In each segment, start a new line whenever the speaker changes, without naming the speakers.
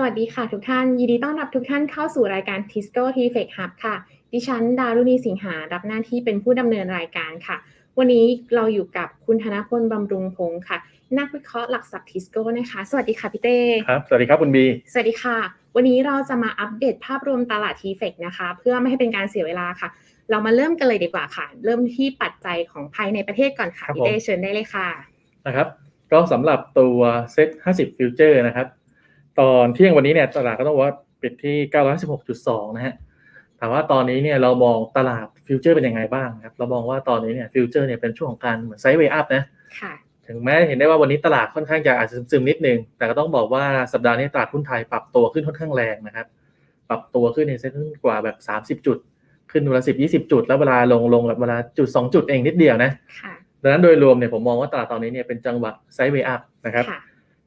สวัสดีค่ะทุกท่าน ยินดีต้อนรับทุกท่านเข้าสู่รายการ Tisco t f e c Hub ค่ะ ดิฉันดารุณีสิงหา รับหน้าที่เป็นผู้ดำเนินรายการค่ะ วันนี้เราอยู่กับคุณธนพลบำรุงพงศ์ค่ะ นักวิเคราะห์หลักทรัพย์ Tisco นะคะ สวัสดีค่ะพี่เต้
ครับ สวัสดีครับคุณบี
สวัสดีค่ะ วันนี้เราจะมาอัปเดตภาพรวมตลาด t f e c นะคะ เพื่อไม่ให้เป็นการเสียเวลาค่ะ เรามาเริ่มกันเลยดีกว่าค่ะ เริ่มที่ปัจจัยของภายในประเทศก่อนค่ะพี่เต้เชิญได้เลยค่ะ
นะครับ ก็สำหรับตัวเซ็ต50ฟิวเจอร์นะครับ ตอนเที่ยงวันนี้เนี่ยตลาดก็ต้องว่าปิดที่ 916.2 นะฮะ ถามว่าตอนนี้เนี่ยเรามองตลาดฟิวเจอร์เป็นยังไงบ้างครับ เรามองว่าตอนนี้เนี่ยฟิวเจอร์เนี่ยเป็นช่วงของการเหมือนไซด์เวย์อัพนะ
ค่ะ
ถึงแม้เห็นได้ว่าวันนี้ตลาดค่อนข้างจะอาจจะซึมๆนิดนึง แต่ก็ต้องบอกว่าสัปดาห์นี้ตลาดหุ้นไทยปรับตัวขึ้นค่อนข้างแรงนะครับ ปรับตัวขึ้นในเซ็ตขึ้นกว่าแบบ 30 จุด ขึ้นวันละ10 20จุด แล้วเวลาลงลงแบบเวลาจุด2จุดเองนิดเดียวนะ
ค่ะ
ดังนั้นโดยรวมเนี่ยผมมองว่าตลาดตอนนี้เนี่ยเป็นจังหวะไซด์เวย์อัพนะครับ
ค่ะ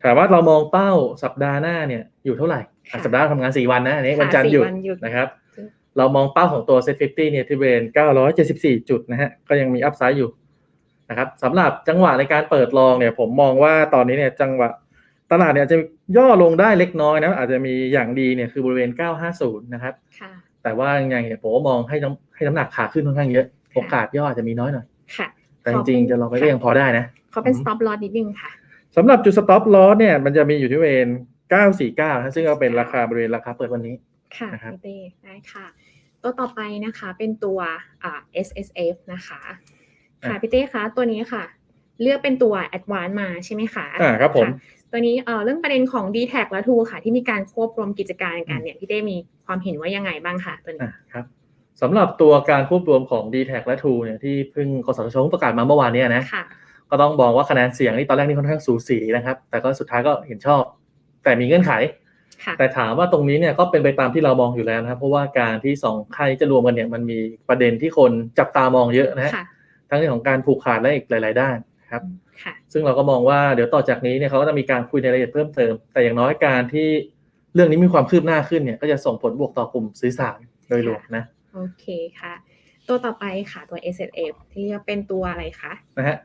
ถามว่าเรามองเป้าสัปดาห์หน้าเนี่ยอยู่เท่าไหร่อะ
ค่ะ
สัปดาห์ทำงาน4วันนะอันนี้
ค่ะ
วันจันทร์หยุด
สี่วันหยุด
นะครับ
อืม
เรามองเป้าของตัว Set 50เนี่ยที่บริเวณ974 จุดนะฮะก็ยังมีอัพไซด์อยู่นะครับสำหรับจังหวะในการเปิดลองเนี่ยผมมองว่าตอนนี้เนี่ยจังหวะตลาดเนี่ยอาจจะย่อลงได้เล็กน้อยนะอาจจะมีอย่างดีเนี่ยคือบริเวณ 950 นะครับ
ค่ะ
แต่ว่ายังไงเนี่ยผมก็มองให้น้ำให้น้ำหนักขาขึ้นค่อนข้างเยอะโอกาสย่ออาจจะมีน้อยหน่อย
ค่ะ
แต่จริงๆจะลองไปก็ยังพอได้นะ
เขาเป็น
อืม
stop loss นิดนึงค่ะ
สำหรับจุด stop loss เนี่ยมันจะมีอยู่ที่บริเวณ949นะซึ่งก็เป็นราคาบริเวณราคาเปิดวันนี้
ค่ะ
นะครับ
พี่เต้ได้ค่ะ ตัวต่อไปนะคะเป็นตัวอ่า S S F นะคะ ค่ะพี่เต้คะตัวนี้ค่ะ เลือกเป็นตัว Advance มาใช่ไหมคะ
อ่าครับผมะ
ตัวนี้เอ่อเรื่องประเด็นของ d t แทและ True ค่ะ ที่มีการควบรวมกิจการกันเนี่ยพี่เต้มีความเห็นว่ายังไงบ้างคะตัวนี้
อะครับสำหรับตัวการควบรวมของ d t แทและ True เนี่ยที่เพิ่งกสทชประกาศมาเมื่อวานเนี้นะ
ค่ะ
ก็ต้องบอกว่าคะแนนเสียงนี่ตอนแรกนี่ค่อนข้างสูสีนะครับ แต่ก็สุดท้ายก็เห็นชอบ แต่มีเงื่อนไข
ค่ะ
แต่ถามว่าตรงนี้เนี่ยก็เป็นไปตามที่เรามองอยู่แล้วนะครับ เพราะว่าการที่สองค่ายจะรวมกันเนี่ยมันมีประเด็นที่คนจับตามองเยอะนะฮะ
ค่ะ
ทั้งเรื่องของการผูกขาดและอีกหลาย ๆ ด้านครับ
ค่ะ
ซึ่งเราก็มองว่าเดี๋ยวต่อจากนี้เนี่ยเขาก็จะมีการคุยในรายละเอียดเพิ่มเติม แต่อย่างน้อยการที่เรื่องนี้มีความคืบหน้าขึ้นเนี่ยก็จะส่งผลบวกต่อกลุ่มซื้อสารโดยรวมนะ
โอเคค่ะ ตัวต่อไปค่ะตัว S S F ที่เรียกเป็นตัวอะไรคะ
นะฮะ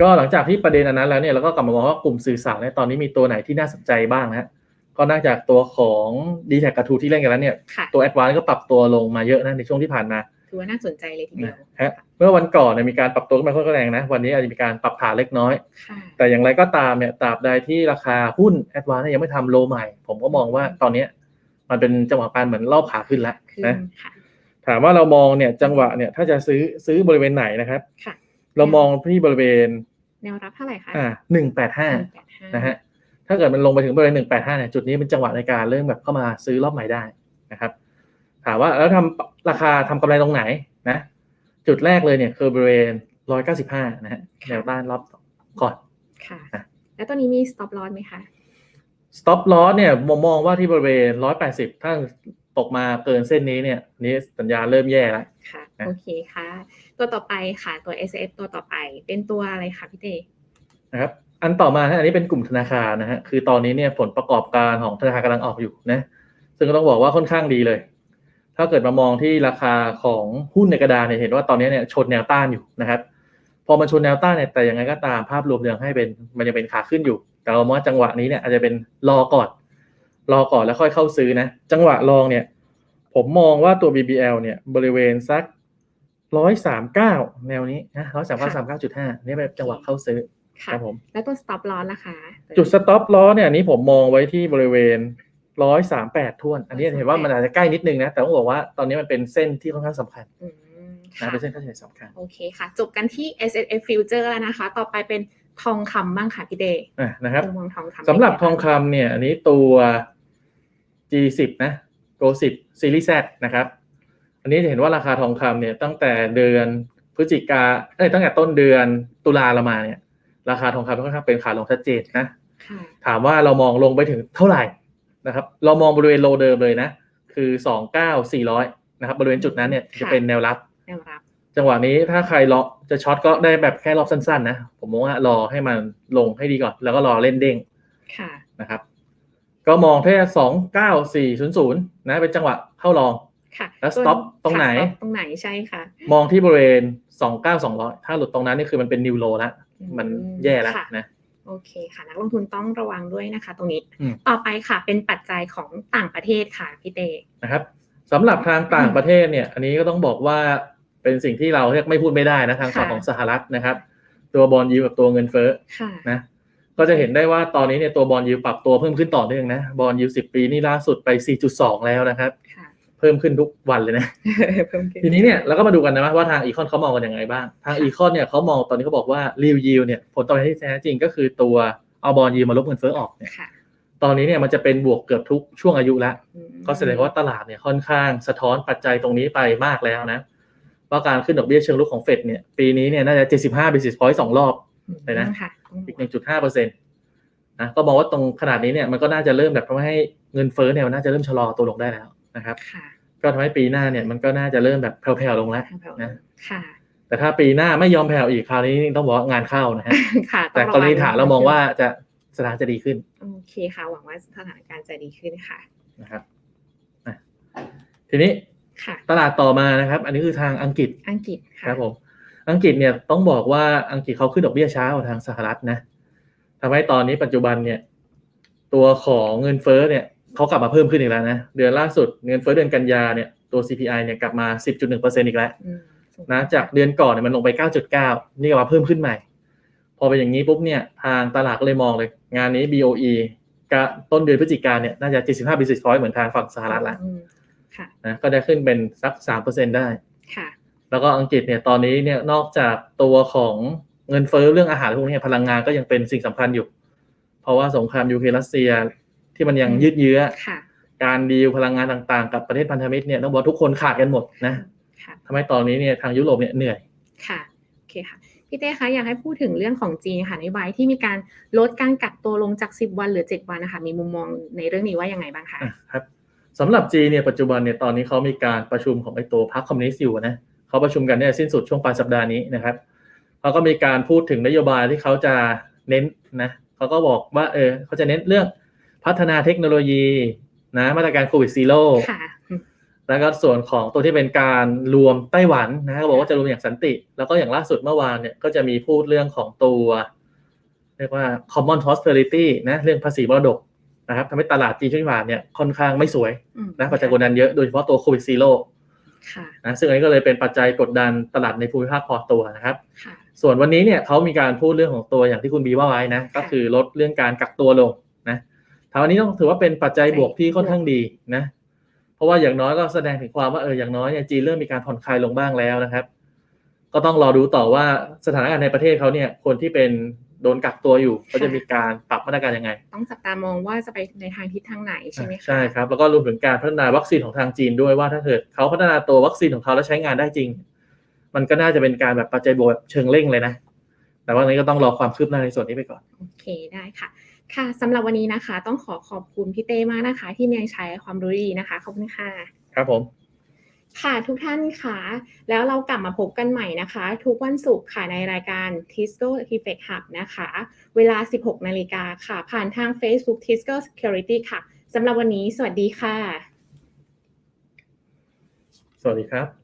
ก็หลังจากที่ประเด็นอันนั้นแล้วเนี่ยเราก็กลับมามองว่ากลุ่มสื่อสารเนี่ยตอนนี้มีตัวไหนที่น่าสนใจบ้างนะฮะก็นอกจากตัวของ d t แทกระทูที่เล่นกันแล้วเนี่ย
ค่ะ
ตัว a d v a n c e ก็ปรับตัวลงมาเยอะนะในช่วงที่ผ่านมา
ถือว่าน่าสนใจเลยทีเดียว
นะฮะเมื่อวันก่อนเนี่ยมีการปรับตัวขึ้นมาค่อนข้างแรงนะวันนี้อาจจะมีการปรับฐานเล็กน้อย
ค่ะ
แต่อย่างไรก็ตามเนี่ยตราบใดที่ราคาหุ้น a d v a n c e ยังไม่ทำโลใหม่ ผมก็มองว่าตอนเนี้ยมันเป็นจังหวะการเหมือนรอบขาขึ้นแล้ว
ขึ้น
นะ
ค่ะ
ถามว่าเรามองเนี่ยจังหวะเนี่ยถ้าจะซื้อซื้อบริเวณไหนนะครับ
ค่ะ
เรามองที่บริเวณ
แนวรับเท่าไหร่คะ
อ่าหนึ่งแปดห้า
185
นะฮะถ้าเกิดมันลงไปถึงบริเวณหนึ่งแปดห้าเนี่ยจุดนี้เป็นจังหวะในการเริ่มแบบเข้ามาซื้อรอบใหม่ได้นะครับ ถามว่าแล้วทำราคาทำกำไรตรงไหนนะ จุดแรกเลยเนี่ยคือบริเวณร้อยเก้าสิบห้านะฮะแนวต้านรอบก่อน
ค่ะ
อะ
แล้วตัวนี้มี stop loss ไหมคะ
stop loss เนี่ยมองมองว่าที่บริเวณร้อยแปดสิบถ้าตกมาเกินเส้นนี้เนี่ย นี่สัญญาณเริ่มแย่แล้ว
ค่ะ
นะ
โอเคค่ะ ตัวต่อไปค่ะตัว S F ตัวต่อไปเป็นตัวอะไรคะพี่เต้
นะครับอันต่อมาฮะอันนี้เป็นกลุ่มธนาคารนะฮะคือตอนนี้เนี่ยผลประกอบการของธนาคารกำลังออกอยู่นะซึ่งก็ต้องบอกว่าค่อนข้างดีเลย ถ้าเกิดมามองที่ราคาของหุ้นในกระดานเนี่ยเห็นว่าตอนนี้เนี่ยชนแนวต้านอยู่นะครับ พอมันชนแนวต้านเนี่ยแต่ยังไงก็ตามภาพรวมยังให้เป็นมันยังเป็นขาขึ้นอยู่ แต่เรามองว่าจังหวะนี้เนี่ยอาจจะเป็นรอก่อน รอก่อนแล้วค่อยเข้าซื้อนะ จังหวะลองเนี่ย ผมมองว่าตัว BBL เนี่ยบริเวณสัก ร้อยสามเก้าแนวนี้นะร้อยสามเก้าสามเก้าจุดห้านี่เป็นจังหวะเข้าซื้อ
ค่ะ
ครับผม
แล้วตัว stop loss ล่ะคะ
จุด stop loss เนี่ยอันนี้ผมมองไว้ที่บริเวณร้อยสามแปดท่วน อันนี้เห็นว่ามันอาจจะใกล้นิดนึงนะ แต่ต้องบอกว่าตอนนี้มันเป็นเส้นที่ค่อนข้างสำคัญ
อืม
นะ
ค่ะ
เป็นเส้นค่าเฉลี่ยสำคัญ
โอเคค่ะ จบกันที่ S S F future แล้วนะคะ ต่อไปเป็นทองคำบ้างค่ะพี่เต้
อะนะครับ
มุมมองทองคำ
สำหรับ
เป็นไท
องคำเนี่ย อันนี้ตัว G10 นะ Go 10 Series Z นะครับ อันนี้จะเห็นว่าราคาทองคำเนี่ยตั้งแต่เดือนพฤศจิกาเอ้ยตั้งแต่ต้นเดือนตุลาละมาเนี่ย ราคาทองคำค่อนข้างเป็นขาลงชัดเจนนะ
ค่ะ
ถามว่าเรามองลงไปถึงเท่าไหร่นะครับ เรามองบริเวณโลเดิมเลยนะ คือสองเก้าสี่ร้อยนะครับ บริเวณจุดนั้นเนี่ยจะเป็นแนวรับ
แนวรับ
จังหวะนี้ถ้าใครรอจะช็อตก็ได้แบบแค่รอบสั้นๆนะ ผมมองว่ารอให้มันลงให้ดีก่อน แล้วก็รอเล่นเด้ง
ค่ะ
นะครับ ก็มองแค่สองเก้าสี่ศูนย์ศูนย์นะเป็นจังหวะเข้าลอง
ค่ะ
แล้ว stop ตรงไหน
ค่ะ stop ตรงไหนใช่ค่ะ
มองที่บริเวณสองเก้าสองร้อยถ้าหลุดตรงนั้นนี่คือมันเป็นนิวโลแล้วมันแย่แล้ว
ค่ะ
นะ
โอเคค่ะ นักลงทุนต้องระวังด้วยนะคะ ตรงนี้
อืม
ต่อไปค่ะ เป็นปัจจัยของต่างประเทศค่ะพี่เต้
นะครับสำหรับทางต่างประเทศเนี่ยอันนี้ก็ต้องบอกว่าเป็นสิ่งที่เราเรียกไม่พูดไม่ได้นะทางฝั่งของสหรัฐนะครับ ตัวบอลยูกับตัวเงินเฟ้อ
ค่ะ
นะก็จะเห็นได้ว่าตอนนี้เนี่ยตัวบอลยูปรับตัวเพิ่มขึ้นต่อเนื่องนะบอลยูสิบปีนี่ล่าสุดไป 4.2 แล้วนะครับ
ค่ะ
เพิ่มขึ้นทุกวันเลยนะ
เพิ่มขึ้น
ทีนี้เนี่ยเราก็มาดูกันนะว่าทางอีคอนเขามองกันยังไงบ้าง ทางอีคอนเนี่ยเขามองตอนนี้เขาบอกว่ารีวยิวเนี่ยผลตอบแทนที่แท้จริงก็คือตัวเอาบอลยูมาลบเงินเฟ้อออกเนี่ย
ค่ะ
ตอนนี้เนี่ยมันจะเป็นบวกเกือบทุกช่วงอายุแล้ว
อืม
ก็แสดงว่าตลาดเนี่ยค่อนข้างสะท้อนปัจจัยตรงนี้ไปมากแล้วนะว่าการขึ้นดอกเบี้ยเชิงลุกของเฟดเนี่ยปีนี้เนี่ยน่าจะ 75 basis point สองรอบเลยนะ
ค่ะ
อีก 1.5เปอร์เซ็นต์นะก็มองว่าตรงขนาดนี้เนี่ยมันก็น่าจะเริ่มแบบทำให้เงินเฟ้อเนี่ยมันน่าจะเริ่มชะลอตัวลงได้แล้วนะครับ
ค่ะ
ก็ทำให้ปีหน้าเนี่ยมันก็น่าจะเริ่มแบบแผ่วๆลงแล้ว
แผ่วๆ
นะ
ค่ะ
แต่ถ้าปีหน้าไม่ยอมแผ่วอีกคราวนี้ต้องบอกว่างานเข้านะฮะ
ค่ะ
แต่
อง
ก
ระ
ร
วั
ณีฐานเรามองว่าจะสถานจะดีขึ้น
โอเคค่ะ หวังว่าสถานการณ์จะดีขึ้นค่ะ
นะครับอะทีนี้
ค่ะ
ตลาดต่อมานะครับ อันนี้คือทางอังกฤษ
อังกฤษค่ะ
ครับผมอังกฤษเนี่ยต้องบอกว่าอังกฤษเขาขึ้นดอกเบี้ยช้ากว่าทางสหรัฐนะทำให้ตอนนี้ปัจจุบันเนี่ย ตัวของเงินเฟ้อเนี่ย เขากลับมาเพิ่มขึ้นอีกแล้วนะ เดือนล่าสุดเงินเฟ้อเดือนกันยาเนี่ยตัว CPI เนี่ยกลับมา 10.1%อีกแล้ว
อืม
นะจากเดือนก่อนเนี่ยมันลงไป 9.9 นี่กลับมาเพิ่มขึ้นใหม่ พอเป็นอย่างนี้ปุ๊บเนี่ยทางตลาดก็เลยมองเลย งานนี้ BOE กะต้นเดือนพฤศจิกาเนี่ยน่าจะ 75 basis point เหมือนทางฝั่งสหรัฐละ
อืมค่ะ
นะก็ได้ขึ้นเป็นสัก 3%ได้
ค่ะ
แล้วก็อังกฤษเนี่ยตอนนี้เนี่ยนอกจากตัวของเงินเฟ้อเรื่องอาหารพวกนี้พลังงานก็ยังเป็นสิ่งสำคัญอยู่ เพราะว่าสงครามยูเครนรัสเซีย ที่มันยัง
อืม
ยืดเยื้อ
ค่ะ
การดีลพลังงานต่างๆ กับประเทศพันธมิตรเนี่ยต้องบอกว่าทุกคนขาดกันหมดนะ
ค่ะ
ทำให้ตอนนี้เนี่ยทางยุโรปเนี่ยเหนื่อย
ค่ะโอเคค่ะพี่เต้คะอยากให้พูดถึงเรื่องของจีนค่ะนโยบายที่มีการลดการกักตัวลงจาก 10 วันเหลือ 7 วันนะคะมีมุมมองในเรื่องนี้ว่ายังไงบ้างคะ
อะครับสำหรับจีนเนี่ยปัจจุบันเนี่ยตอนนี้เขามีการประชุมของไอตัวพรรคคอมมิวนิสต์อยู่นะเขาประชุมกันเนี่ยสิ้นสุดช่วงปลายสัปดาห์นี้นะครับเขาก็มีการพูดถึงนโยบายที่เขาจะเน้นนะเขาก็บอกว่าเออเขาจะเน้นเรื่อง พัฒนาเทคโนโลยีนะมาตรการโควิดซีโร่
ค่ะ
แล้วก็ส่วนของตัวที่เป็นการรวมไต้หวันนะเขาบอกว่าจะรวมอย่างสันติ แล้วก็อย่างล่าสุดเมื่อวานเนี่ยก็จะมีพูดเรื่องของตัว เรียกว่า common prosperity นะเรื่องภาษีมรดกนะครับทำให้ตลาดจีนช่วงที่ผ่านเนี่ยค่อนข้างไม่สวย
อืม
นะปัจจัยกดดันเยอะโดยเฉพาะตัวโควิดซีโร่
ค่ะ
นะซึ่งอันนี้ก็เลยเป็นปัจจัยกดดันตลาดในภูมิภาคพอตัวนะครับ
ค่ะ
ส่วนวันนี้เนี่ยเขามีการพูดเรื่องของตัวอย่างที่คุณบีว่าไว้นะก็คือลดเรื่องการกักตัวลงนะ ทางวันนี้ต้องถือว่าเป็นปัจจัยบวกที่ค่อนข้างดีนะ เพราะว่าอย่างน้อยก็แสดงถึงความว่าเอออย่างน้อยเนี่ยจีนเริ่มมีการผ่อนคลายลงบ้างแล้วนะครับ ก็ต้องรอดูต่อว่าสถานการณ์ในประเทศเขาเนี่ย คนที่เป็นโดนกักตัวอยู่เขาจะมีการปรับมาตรการยังไง
ต้องจับตามองว่าจะไปในทางทิศทางไหนใช่ไหมคะ
ใช่ครับ แล้วก็รวมถึงการพัฒนาวัคซีนของทางจีนด้วยว่าถ้าเกิดเขาพัฒนาตัววัคซีนของเขาแล้วใช้งานได้จริง มันก็น่าจะเป็นการแบบปัจจัยบวกแบบเชิงเร่งเลยนะ แต่ว่าอันนี้ก็ต้องรอความคืบหน้าในส่วนนี้ไปก่อน
โอเคได้ค่ะ ค่ะสำหรับวันนี้นะคะ ต้องขอขอบคุณพี่เต้มากนะคะ ที่มีใช้ความรู้ดีนะคะขอบคุณค่ะ
ครับผม
ค่ะทุกท่านค่ะ แล้วเรากลับมาพบกันใหม่นะคะ ทุกวันศุกร์ค่ะในรายการ Tisco Effect Hub นะคะ เวลา 16 นาฬิกาค่ะ ผ่านทาง Facebook Tisco Security ค่ะสำหรับวันนี้สวัสดีค่ะ
สวัสดีครับ